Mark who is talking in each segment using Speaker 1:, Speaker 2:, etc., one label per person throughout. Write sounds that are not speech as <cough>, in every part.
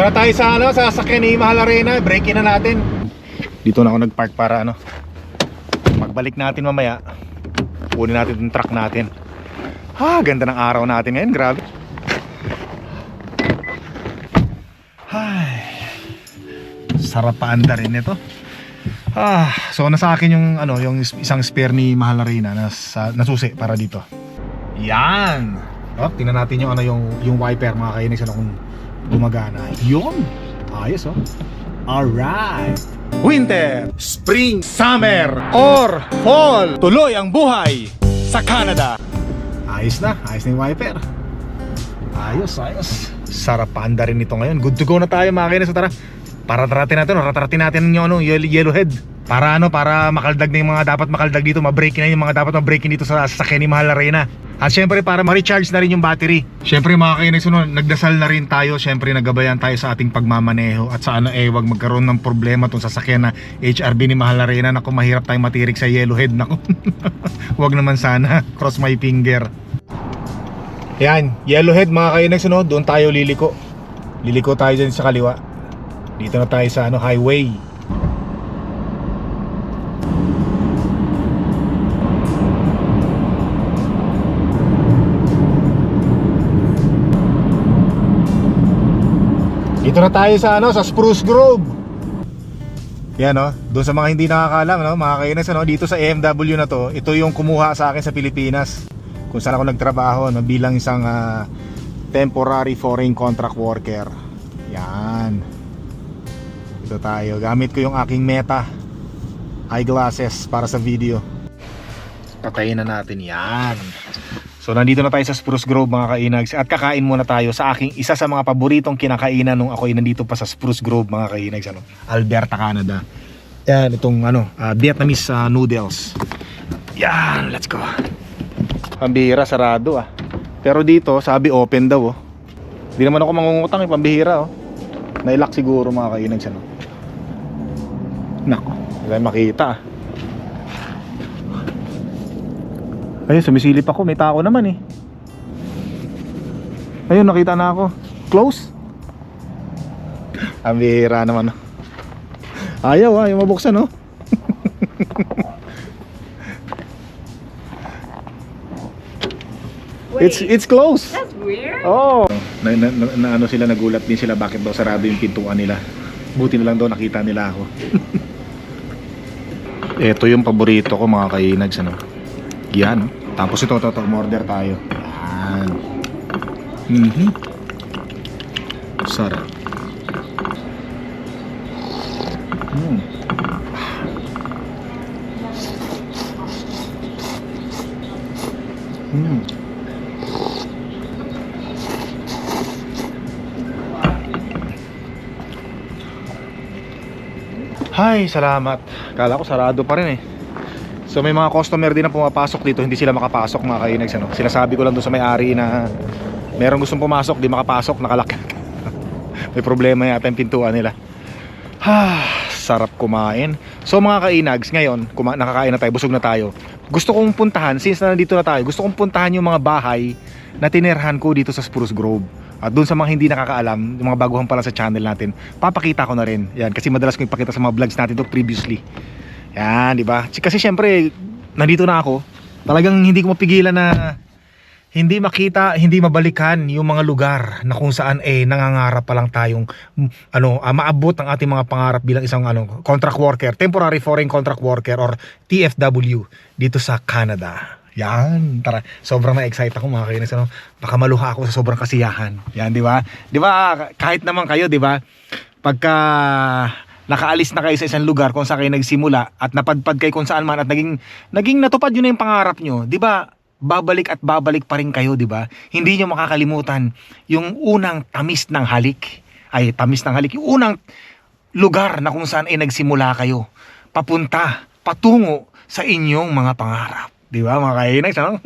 Speaker 1: Dito na tayo sa ano, sa sakyan ni Mahal Arena. Break in na natin. Dito na ako nagpark para ano. Pagbalik natin mamaya, kunin natin yung truck natin. Ha, ganda ng araw natin ngayon, grabe. Ay, sarap paanda rin ito. Ah, so nasa akin yung ano, yung isang spare ni Mahal Arena na sa nasusi para dito. Yan. Oh, tingnan natin yung ano yung yung wiper mga kainis ano kung gumagana. Yun. Ayos oh. Alright. Winter, spring, summer, or fall. Tuloy ang buhay sa Canada. Ayos na. Ayos na yung wiper. Ayos, ayos. Sarap panda rin ito ngayon. Good to go na tayo mga kainis. Tara. Para taratin natin, rataratin natin yung ano, yellow, yellowhead. Para ano, para makaldag na yung mga dapat makaldag dito, ma-break na yung mga dapat ma-break dito sa sasakyan ni Mahal Arena. At syempre para ma-recharge na rin yung battery. Syempre mga kainis, no, nagdasal na rin tayo. Syempre nagabayan tayo sa ating pagmamaneho. At sana eh, wag magkaroon ng problema tong sasakyan na HRB ni Mahal Arena. Naku, mahirap tayong matirik sa yellowhead. Naku, <laughs> wag naman sana. Cross my finger. Yan, yellowhead mga kainis, no? doon tayo liliko. Liliko tayo dyan sa kaliwa. Dito na tayo sa ano, highway. Dito na tayo sa ano, sa Spruce Grove. Yan no, doon sa mga hindi nakakaalam no, mga kainis ano, dito sa AMW na to, ito yung kumuha sa akin sa Pilipinas. Kung saan ako nagtrabaho no, bilang isang ah, temporary foreign contract worker. Yan. Ito tayo. Gamit ko yung aking Meta eyeglasses para sa video. Patayin na natin yan. So nandito na tayo sa Spruce Grove mga kainags at kakain muna tayo sa aking isa sa mga paboritong kinakainan nung ako ay nandito pa sa Spruce Grove mga kainags ano, Alberta, Canada. Yan itong ano, ah, Vietnamese ah, noodles. Yan, let's go. Pambihira sarado ah. Pero dito sabi open daw oh. Hindi naman ako mangungutang eh, pambihira oh. Nailak siguro mga kainags ano. Nako, wala makita ah. Ayun, sumisilip ako. May tao naman eh. Ayun, nakita na ako. Close? Ang bihira naman. Ayaw ah, yung mabuksan oh. It's it's close.
Speaker 2: That's weird.
Speaker 1: Oh. Na, na, na, na- ano sila nagulat din sila bakit daw sarado yung pintuan nila. Buti na lang daw nakita nila ako. <laughs> Ito yung paborito ko mga kainags ano. Yan. Tapos ito, ito, ito, order tayo. Yan. Mhm. Sarap. Mm. Mm. Hay, salamat. Kala ko sarado pa rin eh. So may mga customer din na pumapasok dito, hindi sila makapasok mga kainags ano. Sinasabi ko lang doon sa may-ari na merong gustong pumasok, di makapasok, nakalak. <laughs> may problema yata yung pintuan nila. Ha, <sighs> sarap kumain. So mga kainags, ngayon, kuma- nakakain na tayo, busog na tayo. Gusto kong puntahan, since na nandito na tayo, gusto kong puntahan yung mga bahay na tinerhan ko dito sa Spruce Grove. At doon sa mga hindi nakakaalam, yung mga baguhan pala sa channel natin, papakita ko na rin. Yan, kasi madalas ko ipakita sa mga vlogs natin to previously. Yan, di ba? Kasi syempre, nandito na ako. Talagang hindi ko mapigilan na hindi makita, hindi mabalikan yung mga lugar na kung saan eh nangangarap pa lang tayong mm, ano, ah, maabot ang ating mga pangarap bilang isang ano, contract worker, temporary foreign contract worker or TFW dito sa Canada. Yan, tara. Sobrang na-excite ako mga kainis. Ano? Baka maluha ako sa sobrang kasiyahan. Yan, di ba? Di ba, kahit naman kayo, di ba? Pagka nakaalis na kayo sa isang lugar kung saan kayo nagsimula at napadpad kayo kung saan man at naging, naging natupad yun na yung pangarap nyo, di ba? Babalik at babalik pa rin kayo, di ba? Hindi nyo makakalimutan yung unang tamis ng halik. Ay, tamis ng halik. Yung unang lugar na kung saan ay nagsimula kayo. Papunta, patungo sa inyong mga pangarap. Di ba mga kainags, ano?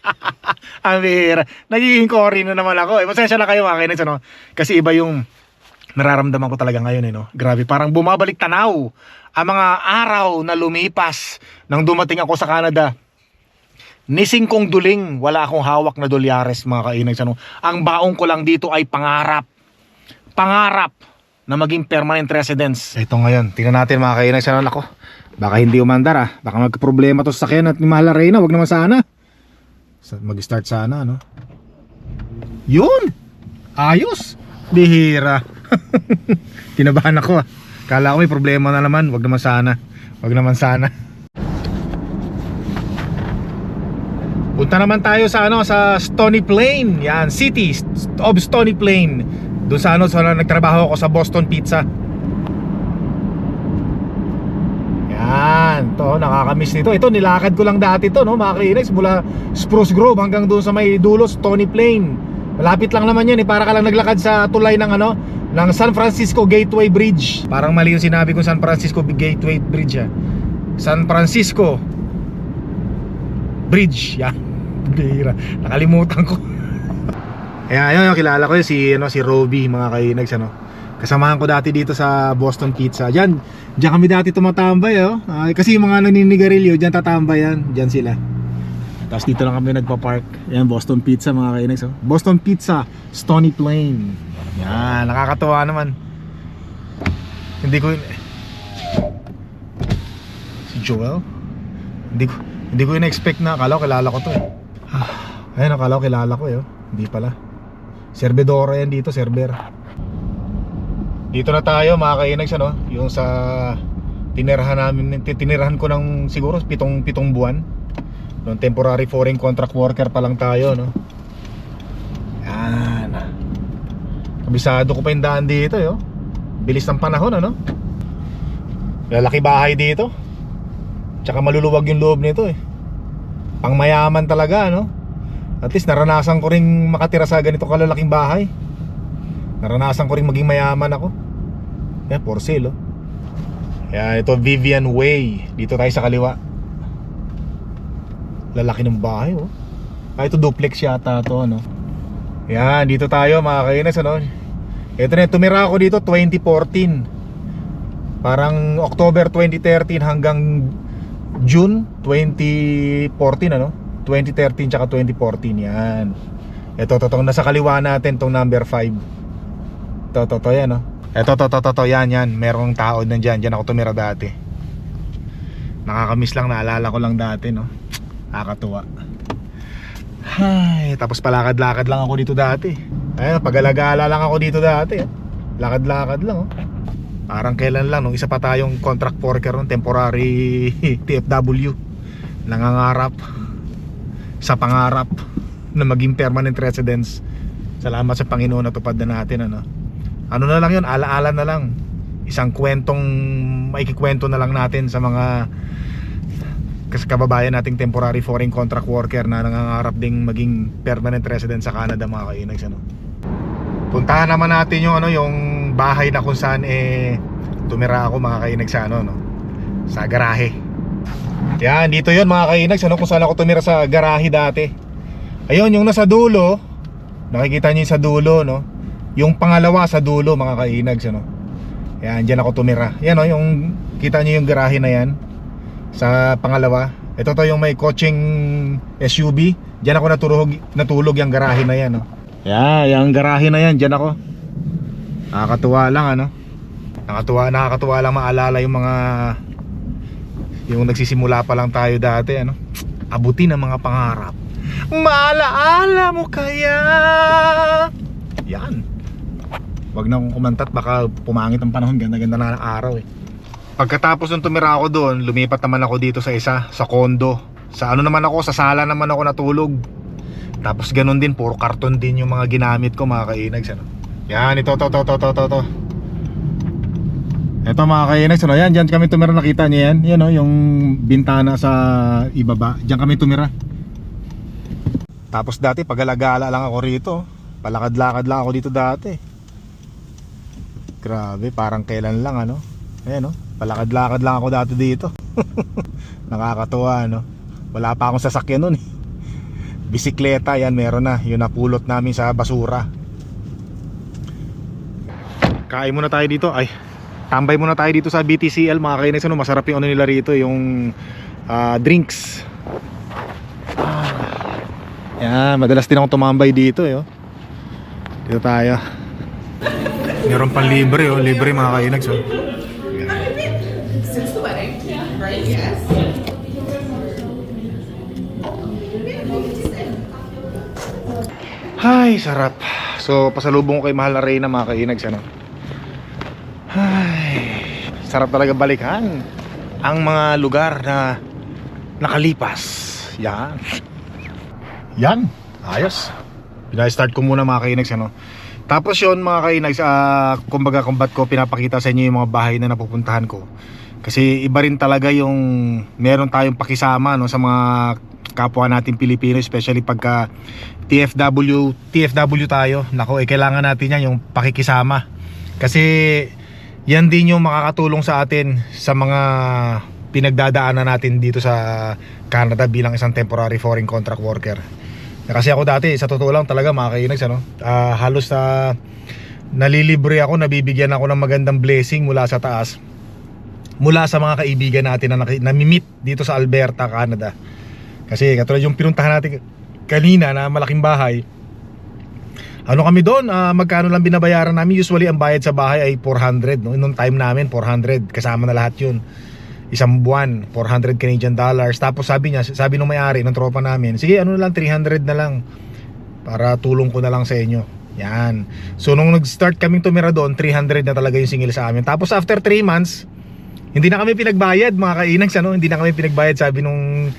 Speaker 1: <laughs> Ang bihira. Nagiging corny na naman ako. Eh, pasensya na kayo mga kainags, ano? Kasi iba yung nararamdaman ko talaga ngayon, eh, no? Grabe, parang bumabalik tanaw ang mga araw na lumipas nang dumating ako sa Canada. Nising kong duling, wala akong hawak na dolyares mga kainags, ano? Ang baong ko lang dito ay pangarap. pangarap na maging permanent residence. Ito ngayon, tingnan natin mga kainag sa ako. Baka hindi umandar ah. Baka magka-problema to sa sakyan at ni Mahal na Reyna. Wag naman sana. Sa- Mag-start sana, no? Yun! Ayos! Bihira. <laughs> Kinabahan ako ah. Kala ko may problema na naman. Wag naman sana. Wag naman sana. Punta naman tayo sa ano sa Stony Plain. Yan, City of Stony Plain. Doon sa ano sa nagtrabaho ako sa Boston Pizza. Yan, to nakakamiss nito. Ito nilakad ko lang dati to, no, mga mula Spruce Grove hanggang doon sa may dulo Stony Plain. Malapit lang naman 'yan, eh, para ka lang naglakad sa tulay ng ano, ng San Francisco Gateway Bridge. Parang mali yung sinabi ko San Francisco Gateway Bridge ah. San Francisco Bridge. Yan. Bira. Nakalimutan ko. <laughs> Ayan, ayun, kilala ko yun si, ano, si Roby, mga kainags, ano. Kasamahan ko dati dito sa Boston Pizza. Diyan, diyan kami dati tumatambay, oh. Ah, kasi yung mga naninigarilyo, diyan tatambay yan. Diyan sila. Tapos dito lang kami nagpa-park. Ayan, Boston Pizza, mga kainags, oh. Boston Pizza, Stony Plain. Yan, nakakatuwa naman. Hindi ko Si Joel? Hindi ko hindi ko in-expect na akala ko kilala ko to eh. Ayun, akala ko kilala ko eh. oh. Hindi pala. Servidora yan dito, server. Dito na tayo mga kainags ano, yung sa tinirahan namin, tinirahan ko ng siguro pitong pitong buwan. Noong temporary foreign contract worker pa lang tayo, no. Yan. Kabisado ko pa yung daan dito, yo. Bilis ng panahon, ano. Lalaki bahay dito. Tsaka maluluwag yung loob nito eh. Pangmayaman talaga, no? At least naranasan ko ring makatira sa ganito kalalaking bahay. Naranasan ko ring maging mayaman ako. Yan, for sale, oh. Yan, ito Vivian Way. Dito tayo sa kaliwa. Lalaki ng bahay, oh. Ah, ito duplex yata to, ano. Yan, dito tayo mga kainas, ano. Ito na, tumira ako dito 2014. Parang October 2013 hanggang June 2014 ano? 2013 tsaka 2014 yan. Ito to, to nasa kaliwa natin tong number 5 to to to yan no? Ito to to to to yan yan. Merong tao nandyan. Dyan ako tumira dati. Nakakamiss lang naalala ko lang dati no? Nakakatuwa Ay, tapos palakad-lakad lang ako dito dati ayun pag-alagala lang ako dito dati lakad-lakad lang oh Parang kailan lang nung isa pa tayong contract worker nung temporary <laughs> TFW nangangarap sa pangarap na maging permanent residence. Salamat sa Panginoon na tupad na natin ano. Ano na lang 'yun, alaala na lang. Isang kwentong maikikwento na lang natin sa mga kababayan nating temporary foreign contract worker na nangangarap ding maging permanent resident sa Canada mga kainags ano. Puntahan naman natin yung ano yung bahay na kung saan eh tumira ako mga kainag sa ano no sa garahe. Yan dito yon mga kainag ano kung saan ako tumira sa garahe dati. Ayun yung nasa dulo, nakikita niyo yung sa dulo no. Yung pangalawa sa dulo mga kainag ano. Yan diyan ako tumira. Yan oh yung kita niyo yung garahe na yan sa pangalawa. Ito to yung may coaching SUV. Diyan ako natulog natulog yung garahe na yan no. Yeah, yung garahe na yan, diyan ako. Nakakatuwa lang ano. Nakakatuwa, nakakatuwa lang maalala yung mga yung nagsisimula pa lang tayo dati ano. Abutin ang mga pangarap. Maalaala mo kaya? Yan. Wag na akong kumantat baka pumangit ang panahon, ganda-ganda na araw eh. Pagkatapos nung tumira ako doon, lumipat naman ako dito sa isa, sa kondo. Sa ano naman ako, sa sala naman ako natulog. Tapos ganun din, puro karton din yung mga ginamit ko mga kainags ano. Yan, ito, to, to, to, to, to, to. Ito mga kainags, ano, yan, dyan kami tumira, nakita niyo yan. Yan o, yung bintana sa ibaba. Diyan kami tumira. Tapos dati, pag-alagala lang ako rito. Palakad-lakad lang ako dito dati. Grabe, parang kailan lang ano. Ayan o, palakad-lakad lang ako dati dito. <laughs> Nakakatuwa no. Wala pa akong sasakyan nun eh bisikleta yan meron na yun napulot namin sa basura kain muna tayo dito ay tambay muna tayo dito sa BTCL mga kainis ano masarap yung ano nila rito yung ah, drinks ah, yan madalas din ako tumambay dito eh, oh. dito tayo Meron pang libre oh, libre mga kainags oh.
Speaker 2: Yes.
Speaker 1: Ay, sarap. So, pasalubong ko kay mahal na Reyna mga kainags ano. Ay, sarap talaga balikan ang mga lugar na nakalipas. Yan. Yan. Ayos. Pina-start ko muna mga kainags ano. Tapos yon mga kainags, ah, kumbaga kung ba't ko pinapakita sa inyo yung mga bahay na napupuntahan ko. Kasi iba rin talaga yung meron tayong pakisama no sa mga kapwa natin Pilipino especially pagka TFW TFW tayo. Nako, eh kailangan natin yan yung pakikisama. Kasi yan din yung makakatulong sa atin sa mga pinagdadaanan natin dito sa Canada bilang isang temporary foreign contract worker. Kasi ako dati, sa totoo lang talaga mga kainags, ano, ah, halos na nalilibre ako, nabibigyan ako ng magandang blessing mula sa taas. Mula sa mga kaibigan natin na nami-meet dito sa Alberta, Canada. Kasi katulad yung pinuntahan natin kanina na malaking bahay, ano kami doon, ah, magkano lang binabayaran namin? Usually ang bayad sa bahay ay 400, no? Nung time namin, 400, kasama na lahat yun. Isang buwan, 400 Canadian dollars. Tapos sabi niya, sabi nung may-ari ng tropa namin, sige ano na lang, 300 na lang. Para tulong ko na lang sa inyo. Yan. So nung nag-start kaming tumira doon, 300 na talaga yung singil sa amin. Tapos after 3 months, hindi na kami pinagbayad mga kainags ano, hindi na kami pinagbayad sabi nung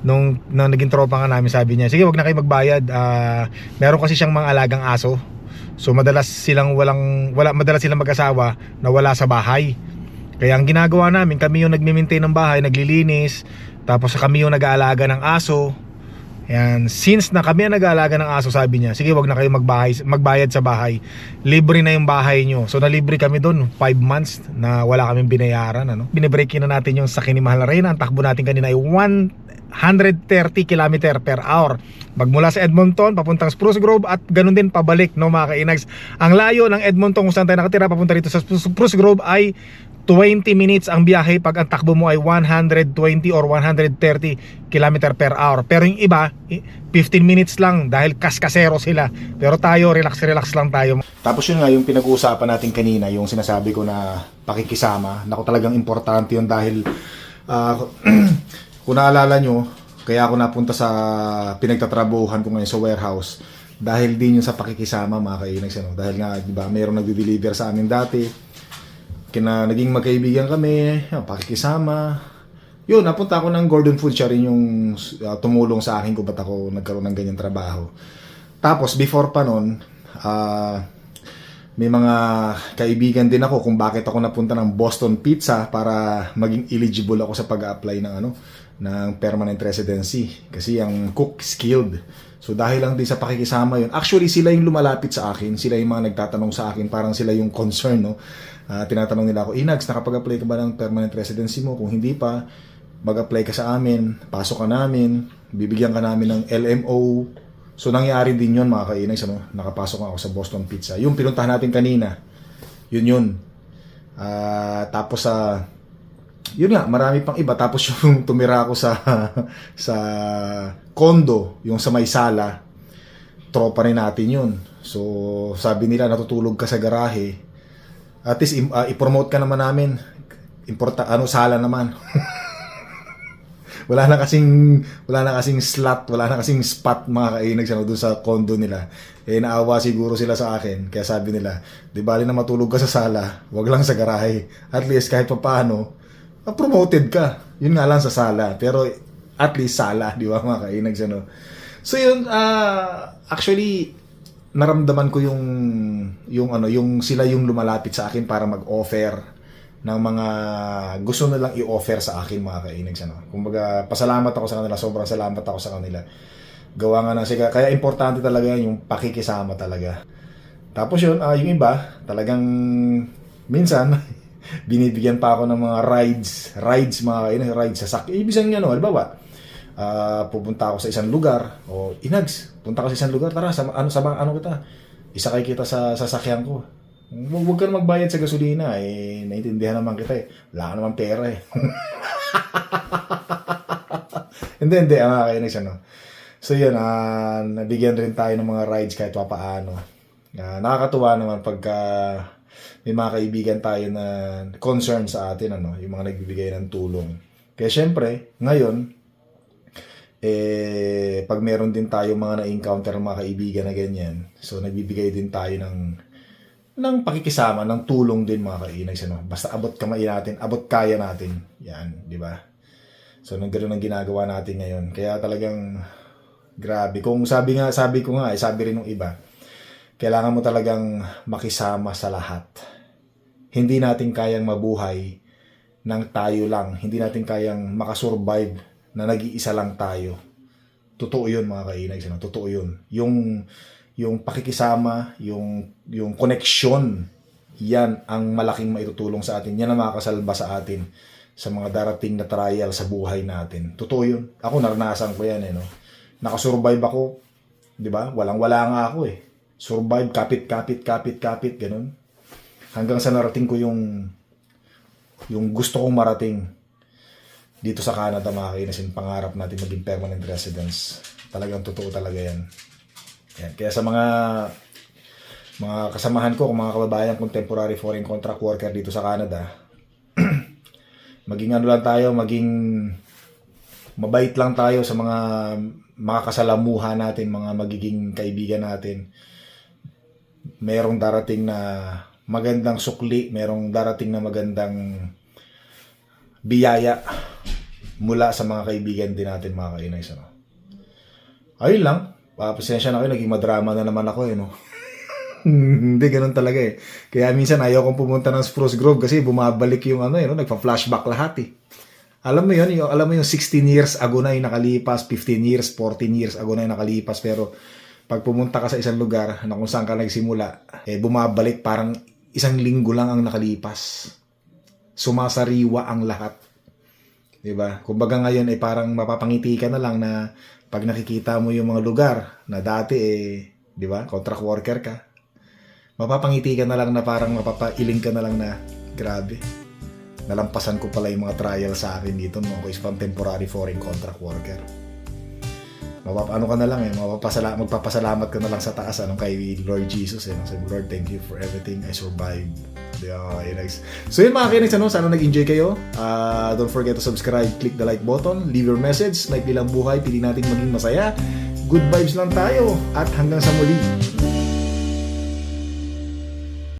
Speaker 1: nung, nung naging tropa nga namin sabi niya, sige wag na kayo magbayad. Ah, meron kasi siyang mga alagang aso. So madalas silang walang wala madalas silang mag-asawa na wala sa bahay. Kaya ang ginagawa namin, kami yung nagme-maintain ng bahay, naglilinis, tapos kami yung nag-aalaga ng aso. Yan, since na kami ang nag-aalaga ng aso, sabi niya, sige wag na kayo magbahay, magbayad sa bahay. Libre na yung bahay nyo. So nalibre kami doon, 5 months na wala kaming binayaran. Ano? Binibreak in na natin yung sa Mahal na Reyna. Ang takbo natin kanina ay 130 km per hour. Magmula sa Edmonton, papuntang Spruce Grove at ganun din pabalik, no mga kainags. Ang layo ng Edmonton kung saan tayo nakatira, papunta rito sa Spruce Grove ay 20 minutes ang biyahe pag ang takbo mo ay 120 or 130 km per hour. Pero yung iba, i- 15 minutes lang dahil kaskasero sila. Pero tayo, relax-relax lang tayo. Tapos yun nga yung pinag-uusapan natin kanina, yung sinasabi ko na pakikisama. Naku talagang importante yun dahil ah, <clears throat> kung naalala nyo, kaya ako napunta sa pinagtatrabuhan ko ngayon sa warehouse dahil din yun sa pakikisama mga kainags ano? dahil nga di ba mayroong nagde-deliver sa amin dati kina naging magkaibigan kami, pakikisama. Yun, napunta ako ng Gordon Food, siya rin yung uh, tumulong sa akin kung ba't ako nagkaroon ng ganyang trabaho. Tapos, before pa nun, ah, may mga kaibigan din ako kung bakit ako napunta ng Boston Pizza para maging eligible ako sa pag-apply ng ano ng permanent residency kasi ang cook skilled. So dahil lang din sa pakikisama yun. Actually sila yung lumalapit sa akin, sila yung mga nagtatanong sa akin, parang sila yung concern no. Ah, tinatanong nila ako, "Inags, nakapag-apply ka ba ng permanent residency mo? Kung hindi pa, mag-apply ka sa amin, pasok ka namin, bibigyan ka namin ng LMO, So nangyari din yun mga kainags, ano? nakapasok ako sa Boston Pizza. Yung pinuntahan natin kanina, yun yun. Ah, tapos sa yun nga, marami pang iba. Tapos yung <laughs> tumira ako sa sa condo, yung sa may sala, tropa rin natin yun. So sabi nila natutulog ka sa garahe. At least ah, i-promote ka naman namin. Importa ano sala naman. <laughs> wala na kasing wala na kasing slot, wala na kasing spot mga kainags ano, doon sa condo nila. Eh naawa siguro sila sa akin. Kaya sabi nila, di bali na matulog ka sa sala, wag lang sa garahe. At least kahit papaano, ah, promoted ka. Yun nga lang sa sala. Pero at least sala, di ba mga kainags ano. So yun, ah, actually, naramdaman ko yung yung ano yung sila yung lumalapit sa akin para mag-offer ng mga gusto nilang i-offer sa akin mga kainags ano. Kumbaga pasalamat ako sa kanila, sobrang salamat ako sa kanila. Gawa nga na siya kaya importante talaga yung pakikisama talaga. Tapos yun, ah, yung iba, talagang minsan <laughs> binibigyan pa ako ng mga rides, rides mga kainags, rides sa sak. Ibig sabihin ano, halimbawa, ah, pupunta ako sa isang lugar o inags, punta ka sa isang lugar, tara, sama, ano, sama, ano kita, isakay kita sa sasakyan ko. Huwag huwag ka na magbayad sa gasolina, eh, naiintindihan naman kita eh. Wala ka naman pera eh. <laughs> hindi, hindi, kaya na siya, no. So yun, ah, nabigyan rin tayo ng mga rides kahit pa paano. Ah, nakakatuwa naman pagka may mga kaibigan tayo na concern sa atin, ano, yung mga nagbibigay ng tulong. Kaya syempre, ngayon, eh, pag meron din tayo mga na-encounter mga kaibigan na ganyan, so nagbibigay din tayo ng ng pakikisama, ng tulong din mga kainags. Ano? Basta abot kamay natin, abot kaya natin. Yan, di ba? So, nang ganoon ang ginagawa natin ngayon. Kaya talagang, grabe. Kung sabi nga, sabi ko nga, eh, sabi rin ng iba, kailangan mo talagang makisama sa lahat. Hindi natin kayang mabuhay ng tayo lang. Hindi natin kayang makasurvive na nag-iisa lang tayo. Totoo yun mga kainags. Ano? Totoo yun. Yung, yung pakikisama, yung, yung connection, yan ang malaking maitutulong sa atin. Yan ang makakasalba sa atin sa mga darating na trial sa buhay natin. Totoo yun. Ako naranasan ko yan eh, no? Nakasurvive ako, di ba? Walang-wala nga ako eh. Survive, kapit, kapit, kapit, kapit, ganun. Hanggang sa narating ko yung yung gusto kong marating dito sa Canada mga kainasin, pangarap natin maging permanent residence. Talagang totoo talaga yan. Yan. Kaya sa mga mga kasamahan ko, mga kababayan kong temporary foreign contract worker dito sa Canada, <clears throat> maging ano lang tayo, maging mabait lang tayo sa mga mga kasalamuha natin, mga magiging kaibigan natin. Merong darating na magandang sukli, merong darating na magandang biyaya mula sa mga kaibigan din natin mga kainay. Ano? Ayun lang. Ah, pasensya na kayo, naging madrama na naman ako eh, no? <laughs> Hindi, ganun talaga eh. Kaya minsan ayaw kong pumunta ng Spruce Grove kasi bumabalik yung ano eh, no? nagpa-flashback lahat eh. Alam mo yun, yung, alam mo yung 16 years ago na yung nakalipas, 15 years, 14 years ago na yung nakalipas, pero pag pumunta ka sa isang lugar na kung saan ka nagsimula, eh bumabalik parang isang linggo lang ang nakalipas. Sumasariwa ang lahat. 'Di ba? Kumbaga ngayon ay parang mapapangiti ka na lang na pag nakikita mo yung mga lugar na dati eh, 'di ba? Contract worker ka. Mapapangiti ka na lang na parang mapapailing ka na lang na grabe. Nalampasan ko pala yung mga trial sa akin dito no ako is pang temporary foreign contract worker. Mapap ano ka na lang eh, mapapasala magpapasalamat ka na lang sa taas ano kay Lord Jesus eh. Sabi Lord, thank you for everything I survived. Yeah, nice. So yun mga kinags, ano, sana nag-enjoy kayo. Uh, don't forget to subscribe, click the like button, leave your message, like lang buhay, pili natin maging masaya. Good vibes lang tayo at hanggang sa muli.